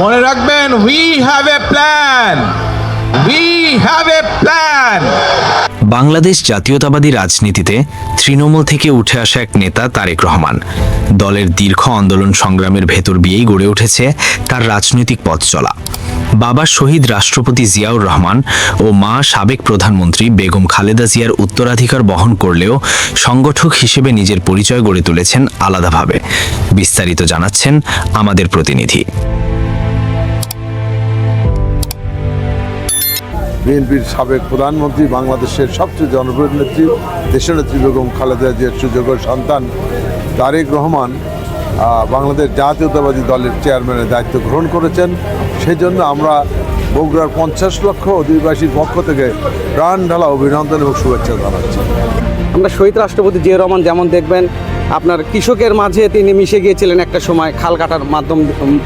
মনে রাখবেন we have a plan we have a plan Bangladesh জাতীয়তাবাদী রাজনীতিতে তৃণমূল থেকে উঠে আসা এক নেতা তারেক রহমান। দলের দীর্ঘ আন্দোলন সংগ্রামের ভেতর দিয়েই গড়ে উঠেছে তার রাজনৈতিক পথ চলা। বাবা শহীদ রাষ্ট্রপতি জিয়াউর রহমান ও মা সাবেক প্রধানমন্ত্রী বেগম খালেদা জিয়ার উত্তরাধিকার বহন করলেও সংগঠক হিসেবে নিজের পরিচয় গড়ে তুলেছেন আলাদাভাবে। বিস্তারিত জানাচ্ছেন আমাদের প্রতিনিধি। বিএনপির সাবেক প্রধানমন্ত্রী, বাংলাদেশের সবচেয়ে জনপ্রিয় নেত্রী দেশনেত্রী বেগম খালেদা জিয়ার সুযোগ্য সন্তান তারেক রহমান বাংলাদেশ জাতীয়তাবাদী দলের চেয়ারম্যানের দায়িত্ব গ্রহণ করেছেন। সেই জন্য আমরা বগুড়ার পঞ্চাশ লক্ষ অধিবাসীর পক্ষ থেকে প্রাণ ঢালা অভিনন্দন এবং শুভেচ্ছা জানাচ্ছি। আমরা শহীদ রাষ্ট্রপতি জিয়া রহমান যেমন দেখবেন, আপনার কৃষকের মাঝে তিনি মিশে গিয়েছিলেন একটা সময় খাল কাটার মাধ্যম,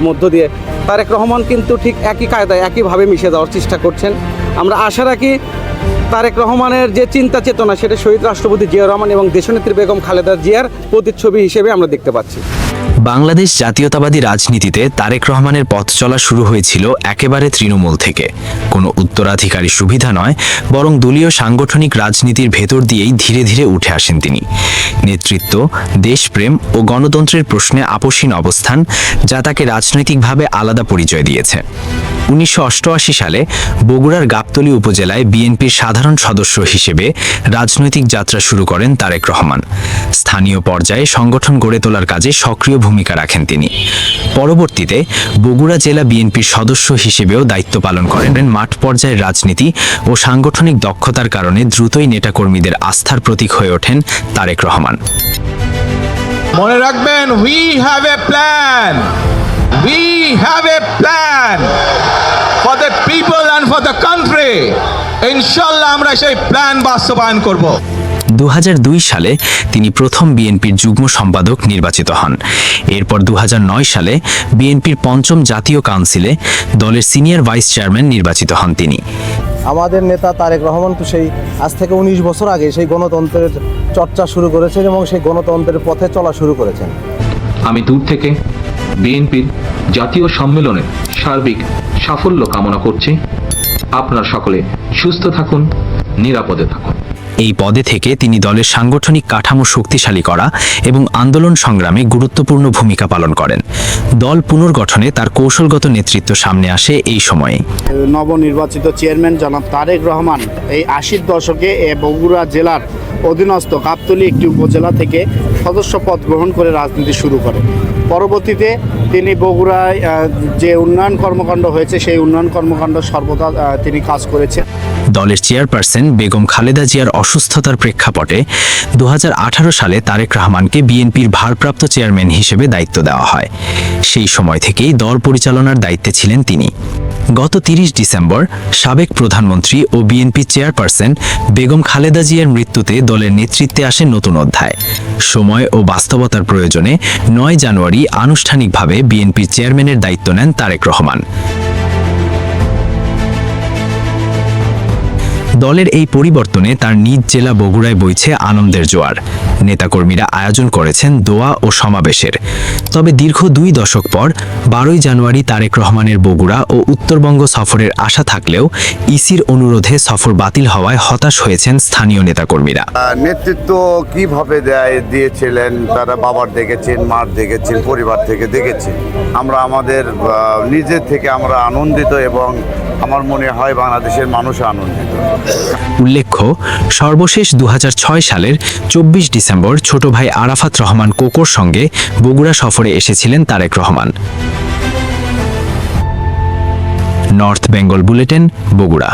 মধ্য দিয়ে। তারেক রহমান কিন্তু ঠিক একই কায়দায়, একইভাবে মিশে যাওয়ার চেষ্টা করছেন। আমরা আশা রাখি তারেক রহমানের যে চিন্তা চেতনা, সেটা শহীদ রাষ্ট্রপতি জিয়া রহমান এবং দেশনেত্রী বেগম খালেদা জিয়ার প্রতিচ্ছবি হিসেবে আমরা দেখতে পাচ্ছি। বাংলাদেশ জাতীয়তাবাদী রাজনীতিতে তারেক রহমানের পথ চলা শুরু হয়েছিল একেবারে তৃণমূল থেকে। কোনো উত্তরাধিকারী সুবিধা নয়, বরং দলীয় সাংগঠনিক রাজনীতির ভেতর দিয়েই ধীরে ধীরে উঠে আসেন তিনি। নেতৃত্ব, দেশপ্রেম ও গণতন্ত্রের প্রশ্নে আপোষহীন অবস্থান যা তাকে রাজনৈতিকভাবে আলাদা পরিচয় দিয়েছে। উনিশশো অষ্টআশি সালে বগুড়ার গাবতলী উপজেলায় বিএনপির সাধারণ সদস্য হিসেবে রাজনৈতিক যাত্রা শুরু করেন তারেক রহমান। স্থানীয় পর্যায়ে সংগঠন গড়ে তোলার কাজে সক্রিয় ভূমিকা রাখেন তিনি। পরবর্তীতে বগুড়া জেলা বিএনপির সদস্য হিসেবেও দায়িত্ব পালন করেন। মাঠ পর্যায়ের রাজনীতি ও সাংগঠনিক দক্ষতার কারণে দ্রুতই নেতাকর্মীদের আস্থার প্রতীক হয়ে ওঠেন তারেক রহমান। মনে রাখবেন we have a plan we have a plan for the people and for the country ইনশাল্লাহ আমরা সেই প্ল্যান বাস্তবায়ন করব। দু সালে তিনি প্রথম বিএনপির যুগ্ম সম্পাদক নির্বাচিত হন। এরপর দু সালে বিএনপির পঞ্চম জাতীয় কাউন্সিলে দলের সিনিয়র ভাইস চেয়ারম্যান নির্বাচিত হন তিনি। আমাদের নেতা তারেক রহমান তো সেই আজ থেকে উনিশ বছর আগে সেই গণতন্ত্রের চর্চা শুরু করেছেন এবং সেই গণতন্ত্রের পথে চলা শুরু করেছেন। আমি দূর থেকে বিএনপির জাতীয় সম্মেলনে সার্বিক সাফল্য কামনা করছি। আপনার সকলে সুস্থ থাকুন নিরাপদে থাকুন। এই পদে থেকে তিনি দলের সাংগঠনিক কাঠামো শক্তিশালী করা এবং আন্দোলন সংগ্রামে গুরুত্বপূর্ণ ভূমিকা পালন করেন। দল পুনর্গঠনে তার কৌশলগত নেতৃত্ব সামনে আসে এই সময়ে। নবনির্বাচিত চেয়ারম্যান জনাব তারেক রহমান এই আশির দশকে এ বগুড়া জেলার অধীনস্থ গাবতলী একটি উপজেলা থেকে সদস্য পদ গ্রহণ করে রাজনীতি শুরু করে। পরবর্তীতে তিনি বগুড়ায় যে উন্নয়ন কর্মকাণ্ড হয়েছে সেই উন্নয়ন কর্মকাণ্ড সর্বদা তিনি কাজ করেছেন। দলের চেয়ারপারসন বেগম খালেদা জিয়ার অসুস্থতার প্রেক্ষাপটে দু হাজার আঠারো সালে তারেক রহমানকে বিএনপির ভারপ্রাপ্ত চেয়ারম্যান হিসেবে দায়িত্ব দেওয়া হয়। সেই সময় থেকেই দল পরিচালনার দায়িত্বে ছিলেন তিনি। গত তিরিশ ডিসেম্বর সাবেক প্রধানমন্ত্রী ও বিএনপি চেয়ারপারসন বেগম খালেদা জিয়ার মৃত্যুতে দলের নেতৃত্বে আসে নতুন অধ্যায়। সময় ও বাস্তবতার প্রয়োজনে নয় জানুয়ারি আনুষ্ঠানিকভাবে বিএনপির চেয়ারম্যানের দায়িত্ব নেন তারেক রহমান। দলের এই পরিবর্তনে তার নিজ জেলা বগুড়ায় বইছে আনন্দের জোয়ার। নেতাকর্মীরা আয়োজন করেছেন দোয়া ও সমাবেশের। তবে দীর্ঘ দুই দশক পর বারোই জানুয়ারি তারেক রহমানের বগুড়া ও উত্তরবঙ্গ সফরের আশা থাকলেও ইসির অনুরোধে সফর বাতিল হওয়ায় হতাশ হয়েছেন স্থানীয় নেতাকর্মীরা। নেতৃত্ব কীভাবে দেয়, দিয়েছিলেন, তারা বাবার দেখেছেন, মার দেখেছেন, পরিবার থেকে দেখেছেন। আমরা আমাদের নিজের থেকে আমরা আনন্দিত এবং আমার মনে হয় বাংলাদেশের মানুষ আনন্দিত। উল্লেখ্য, সর্বশেষ দু হাজার ছয় সালের চব্বিশ ডিসেম্বর ছোট ভাই আরাফাত রহমান কোকোর সঙ্গে বগুড়া সফরে এসেছিলেন Tarique Rahman. North Bengal Bulletin, Bogura.